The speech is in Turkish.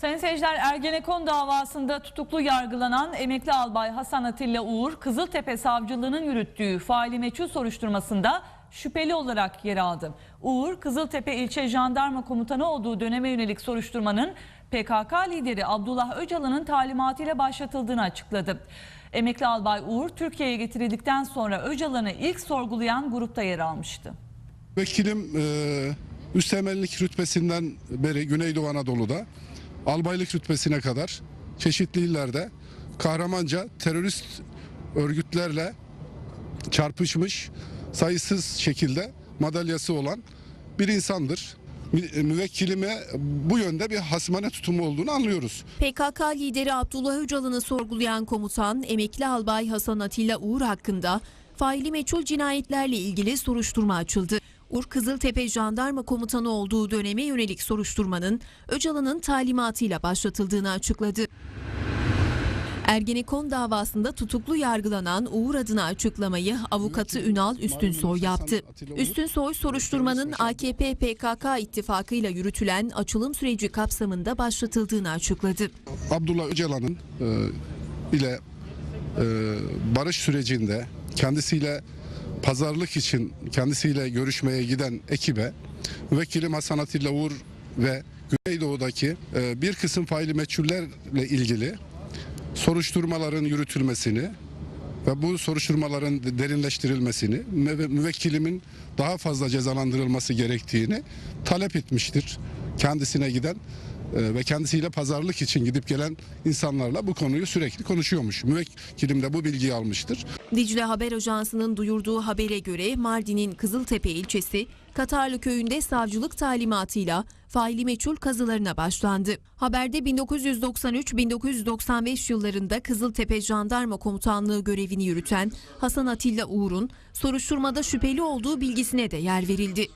Sayın seyirciler Ergenekon davasında tutuklu yargılanan emekli albay Hasan Atilla Uğur, Kızıltepe Savcılığı'nın yürüttüğü faili meçhul soruşturmasında şüpheli olarak yer aldı. Uğur, Kızıltepe İlçe Jandarma Komutanı olduğu döneme yönelik soruşturmanın PKK lideri Abdullah Öcalan'ın talimatıyla başlatıldığını açıkladı. Emekli albay Uğur, Türkiye'ye getirildikten sonra Öcalan'ı ilk sorgulayan grupta yer almıştı. Vekilim e, üst temellik rütbesinden beri Güneydoğu Anadolu'da albaylık rütbesine kadar çeşitli illerde kahramanca terörist örgütlerle çarpışmış sayısız şekilde madalyası olan bir insandır. Mü- Müvekkilime bu yönde bir hasmane tutumu olduğunu anlıyoruz. PKK lideri Abdullah Öcalan'ı sorgulayan komutan emekli albay Hasan Atilla Uğur hakkında faili meçhul cinayetlerle ilgili soruşturma açıldı. Uğur Kızıltepe Jandarma Komutanı olduğu döneme yönelik soruşturmanın Öcalan'ın talimatıyla başlatıldığını açıkladı. Ergenekon davasında tutuklu yargılanan Uğur adına açıklamayı avukatı Ünal Üstünsoy yaptı. Üstünsoy soruşturmanın AKP PKK ittifakıyla yürütülen açılım süreci kapsamında başlatıldığını açıkladı. Abdullah Öcalan'ın e, ile e, barış sürecinde kendisiyle pazarlık için kendisiyle görüşmeye giden ekibe müvekkilim Hasan Atilla Uğur ve Güneydoğu'daki e, bir kısım faili meçhullerle ilgili soruşturmaların yürütülmesini ve bu soruşturmaların derinleştirilmesini ve müvekkilimin daha fazla cezalandırılması gerektiğini talep etmiştir. Kendisine giden ve kendisiyle pazarlık için gidip gelen insanlarla bu konuyu sürekli konuşuyormuş. Müvekkilim de bu bilgiyi almıştır. Dicle Haber Ajansı'nın duyurduğu habere göre Mardin'in Kızıltepe ilçesi Katarlı köyünde savcılık talimatıyla faili meçhul kazılarına başlandı. Haberde 1993-1995 yıllarında Kızıltepe Jandarma Komutanlığı görevini yürüten Hasan Atilla Uğur'un soruşturmada şüpheli olduğu bilgisine de yer verildi.